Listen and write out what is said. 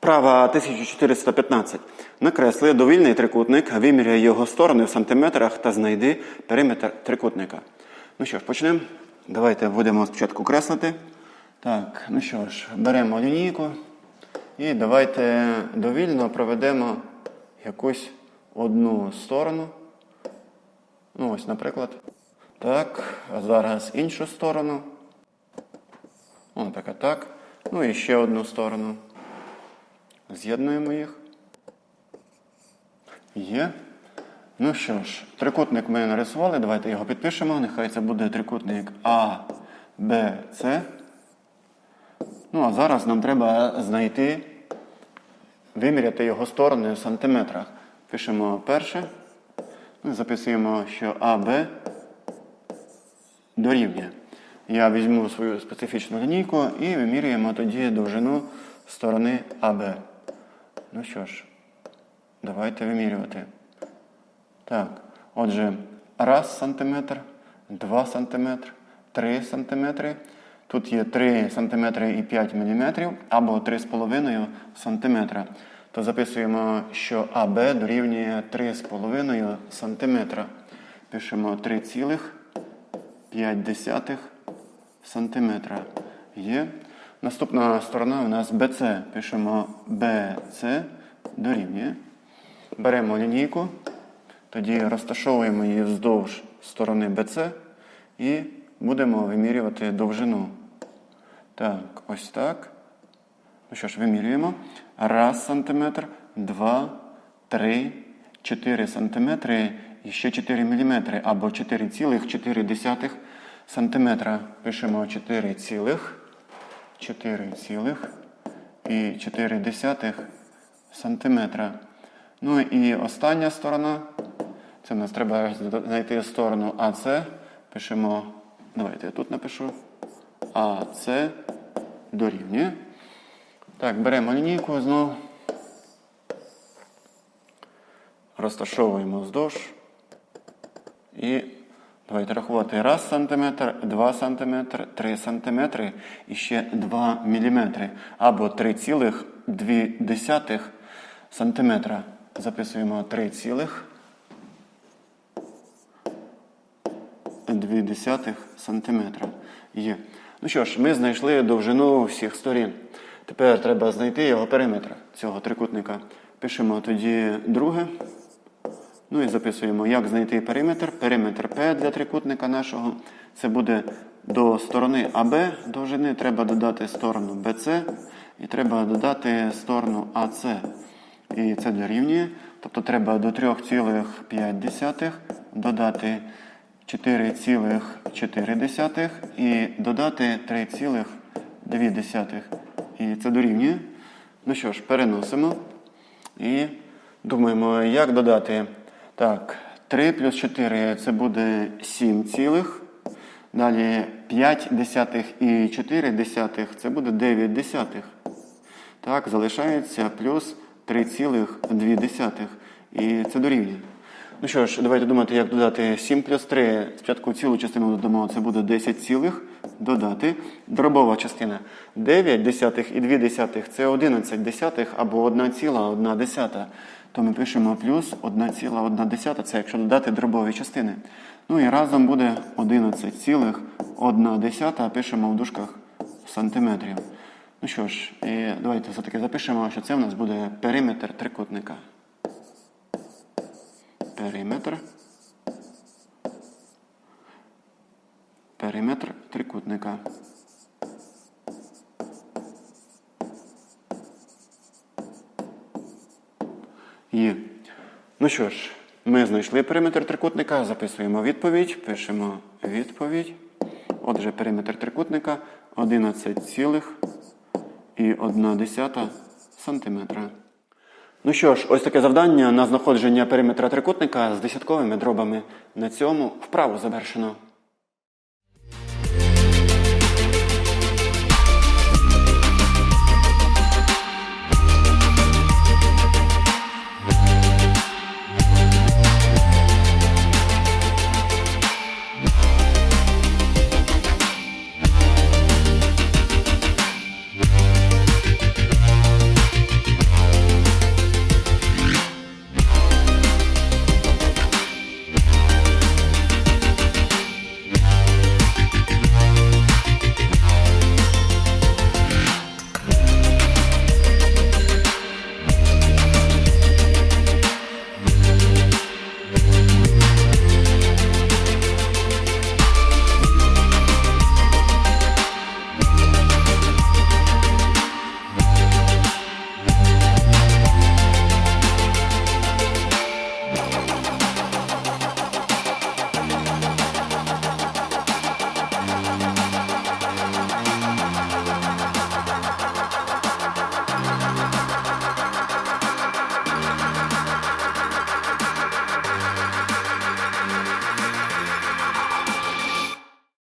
Вправа 1415. Накресли довільний трикутник, виміряй його сторони в сантиметрах та знайди периметр трикутника. Ну що ж, почнемо. Давайте будемо спочатку креслити. Так, ну що ж, беремо лінійку і давайте довільно проведемо якусь одну сторону. Ну, ось, наприклад. Так, а зараз іншу сторону. О, наприклад, так. Ну і ще одну сторону. З'єднуємо їх. Є. Ну що ж, трикутник ми нарисували. Давайте його підпишемо. Нехай це буде трикутник А, Б, С. Ну, а зараз нам треба знайти, виміряти його сторони в сантиметрах. Пишемо перше. Ну, записуємо, що АБ дорівнює. Я візьму свою специфічну лінійку і вимірюємо тоді довжину сторони АБ. Ну що ж, давайте вимірювати. Так, отже, 1 см, 2 см, 3 см. Тут є 3 см і 5 мм або 3,5 см. То записуємо, що АБ дорівнює 3,5 см. Пишемо 3,5 см. Є. Наступна сторона у нас BC. Пишемо BC дорівнює. Беремо лінійку, тоді розташовуємо її вздовж сторони BC і будемо вимірювати довжину. Так, ось так. Ну що ж, вимірюємо. Раз сантиметр, два, три, 4 сантиметри і ще 4 міліметри або 4,4 сантиметра. Пишемо 4 цілих. 4 цілих і 4 сантиметра. Ну і остання сторона. Це в нас треба знайти сторону АС. Пишемо, давайте я тут напишу. АС дорівнює. Так, беремо лінійку знову. Розташовуємо вздовж. І Давайте рахувати 1 см, 2 см, 3 см і ще 2 мм. Або 3,2 см. Записуємо 3,2 см. Є. Ну що ж, ми знайшли довжину всіх сторін. Тепер треба знайти його периметр цього трикутника. Пишемо тоді друге. Ну і записуємо, як знайти периметр. Периметр P для трикутника нашого. Це буде до сторони АБ довжини. Треба додати сторону BC і треба додати сторону АС. І це дорівнює. Тобто треба до 3,5 додати 4,4 і додати 3,2. І це дорівнює. Ну що ж, переносимо і думаємо, як додати. Так, 3 плюс 4 це буде 7 цілих. Далі 5 десятих і 4 десятих це буде 9 десятих. Так, залишається плюс 3,2. І це дорівнює. Ну що ж, давайте думати, як додати 7 плюс 3. Спочатку цілу частину додамо, це буде 10 цілих. Додати. Дробова частина 9 десятих і 2 десятих це 11 десятих або 1 ціла 1 десята то ми пишемо плюс 1,1, це якщо додати дробові частини. Ну і разом буде 11,1, пишемо в дужках сантиметрів. Ну що ж, і давайте все-таки запишемо, що це в нас буде периметр трикутника. Периметр. Периметр трикутника. Є. Ну що ж, ми знайшли периметр трикутника, записуємо відповідь, пишемо відповідь. Отже, периметр трикутника 11,1 сантиметра. Ну що ж, ось таке завдання на знаходження периметра трикутника з десятковими дробами. На цьому вправу завершено.